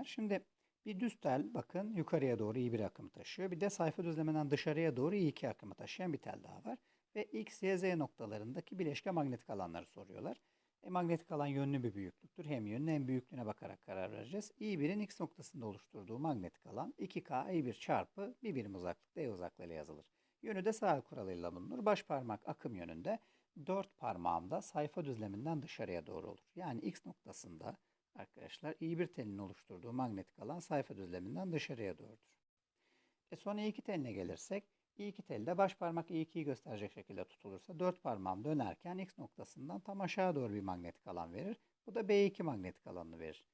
günler. Şimdi bir düz tel bakın yukarıya doğru iyi bir akımı taşıyor. Bir de sayfa düzlemeden dışarıya doğru iyi iki akımı taşıyan bir tel daha var. Ve X, Y, Z noktalarındaki bileşke manyetik alanları soruyorlar. E, manyetik alan yönlü bir büyüklüktür. Hem yönüne hem büyüklüğüne bakarak karar vereceğiz. I1'in X noktasında oluşturduğu manyetik alan 2K I1 çarpı bir birim uzaklıkta E uzaklığıyla yazılır. Yönü de sağ kuralıyla bulunur. Baş parmak akım yönünde dört parmağımda sayfa düzleminden dışarıya doğru olur. Yani X noktasında arkadaşlar I1 telinin oluşturduğu manyetik alan sayfa düzleminden dışarıya doğrudur. E sonra I2 teline gelirsek I2 tel de baş parmak I2'yi gösterecek şekilde tutulursa dört parmağım dönerken X noktasından tam aşağı doğru bir manyetik alan verir. Bu da B2 manyetik alanını verir.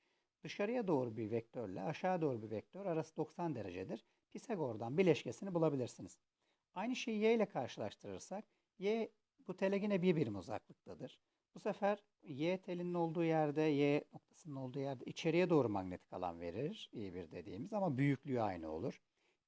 Dışarıya doğru bir vektörle aşağı doğru bir vektör arası 90 derecedir. Pisagor'dan bileşkesini bulabilirsiniz. Aynı şeyi Y ile karşılaştırırsak Y bu tele yine bir birim uzaklıktadır. Bu sefer Y telinin olduğu yerde, Y noktasının olduğu yerde içeriye doğru manyetik alan verir. I1 dediğimiz ama büyüklüğü aynı olur.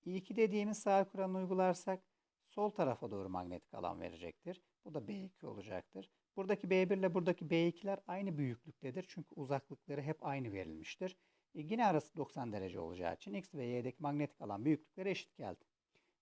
I2 dediğimiz sağ kuralını uygularsak sol tarafa doğru manyetik alan verecektir. Bu da B2 olacaktır. Buradaki B1 ile buradaki B2'ler aynı büyüklüktedir. Çünkü uzaklıkları hep aynı verilmiştir. E yine arası 90 derece olacağı için X ve Y'deki manyetik alan büyüklükleri eşit geldi.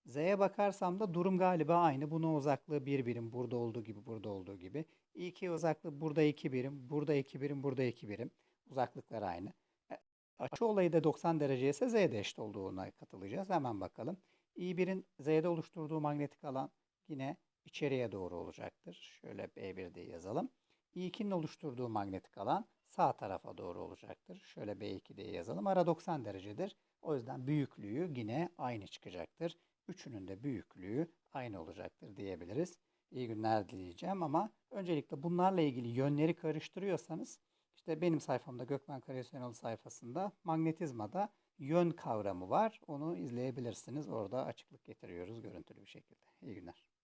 Z'ye bakarsam da durum galiba aynı. Bunun uzaklığı 1 birim. Burada olduğu gibi, burada olduğu gibi. İ2 uzaklığı burada 2 birim, burada 2 birim, burada 2 birim. Uzaklıklar aynı. E, açı olayı da 90 derece ise Z'de eşit olduğuna katılacağız. Hemen bakalım. I1'in Z'de oluşturduğu manyetik alan yine içeriye doğru olacaktır. Şöyle B1 diye yazalım. I2'nin oluşturduğu manyetik alan sağ tarafa doğru olacaktır. Şöyle B2 diye yazalım. Ara 90 derecedir. O yüzden büyüklüğü yine aynı çıkacaktır. Üçünün de büyüklüğü aynı olacaktır diyebiliriz. İyi günler dileyeceğim ama öncelikle bunlarla ilgili yönleri karıştırıyorsanız işte benim sayfamda Gökmen Karayosenoğlu sayfasında magnetizmada yön kavramı var. Onu izleyebilirsiniz. Orada açıklık getiriyoruz görüntülü bir şekilde. İyi günler.